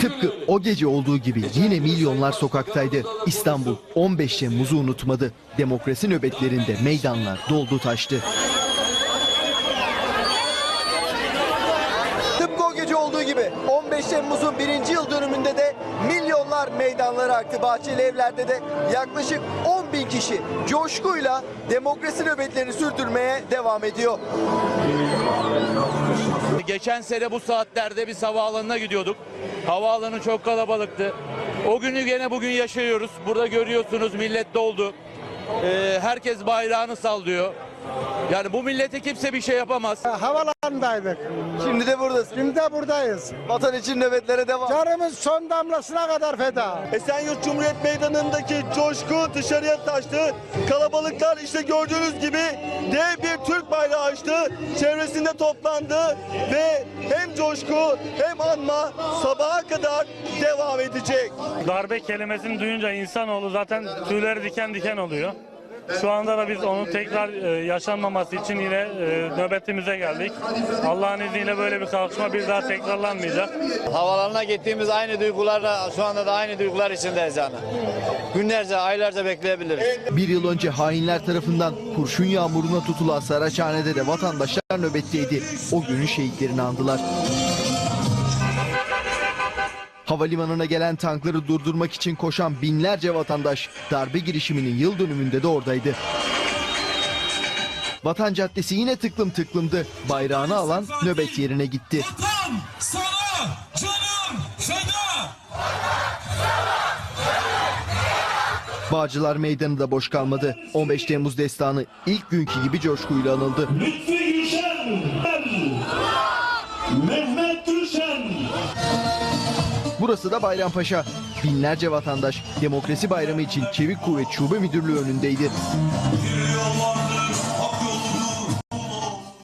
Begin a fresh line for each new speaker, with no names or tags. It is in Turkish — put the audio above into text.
Tıpkı o gece olduğu gibi yine milyonlar sokaktaydı. İstanbul 15 Temmuz'u unutmadı. Demokrasi nöbetlerinde meydanlar doldu taştı.
Tıpkı o gece olduğu gibi 15 Temmuz'un birinci yıl dönümünde de milyonlar meydanlara aktı. Bahçeli evlerde de yaklaşık 10 bin kişi coşkuyla demokrasi nöbetlerini sürdürmeye devam ediyor.
Geçen sene bu saatlerde biz havaalanına gidiyorduk. Havaalanı çok kalabalıktı. O günü gene bugün yaşıyoruz. Burada görüyorsunuz millet doldu. Ee, herkes bayrağını sallıyor. Yani bu millete kimse bir şey yapamaz.
Havalandaydık.
Şimdi de buradasın.
Şimdi de buradayız.
Vatan için nöbetlere devam.
Canımız son damlasına kadar feda.
Esenyurt Cumhuriyet Meydanı'ndaki coşku dışarıya taştı. Kalabalıklar işte gördüğünüz gibi dev bir Türk bayrağı açtı. Çevresinde toplandı ve hem coşku hem anma sabaha kadar devam edecek.
Darbe kelimesini duyunca insanoğlu zaten tüyleri diken diken oluyor. Şu anda da biz onun tekrar e, yaşanmaması için yine e, nöbetimize geldik. Allah'ın izniyle böyle bir kalkışma bir daha tekrarlanmayacak.
Havalarına gittiğimiz aynı duygularla şu anda da aynı duygular içindeyiz yani. Günlerce, aylarca bekleyebiliriz.
Bir yıl önce hainler tarafından kurşun yağmuruna tutulan Saraçhane'de de vatandaşlar nöbetteydi. O günün şehitlerini andılar. Havalimanına gelen tankları durdurmak için koşan binlerce vatandaş darbe girişiminin yıl dönümünde de oradaydı. Vatan Caddesi yine tıklım tıklımdı. Bayrağını alan nöbet yerine gitti.
Vatan sana canım feda.
Bağcılar Meydanı da boş kalmadı. 15 Temmuz destanı ilk günkü gibi coşkuyla anıldı.
Lütfi Gülşen. Mehmet.
Burası da Bayrampaşa. Binlerce vatandaş Demokrasi Bayramı için Çevik Kuvvet Şube Müdürlüğü önündeydi.
Bir yollardır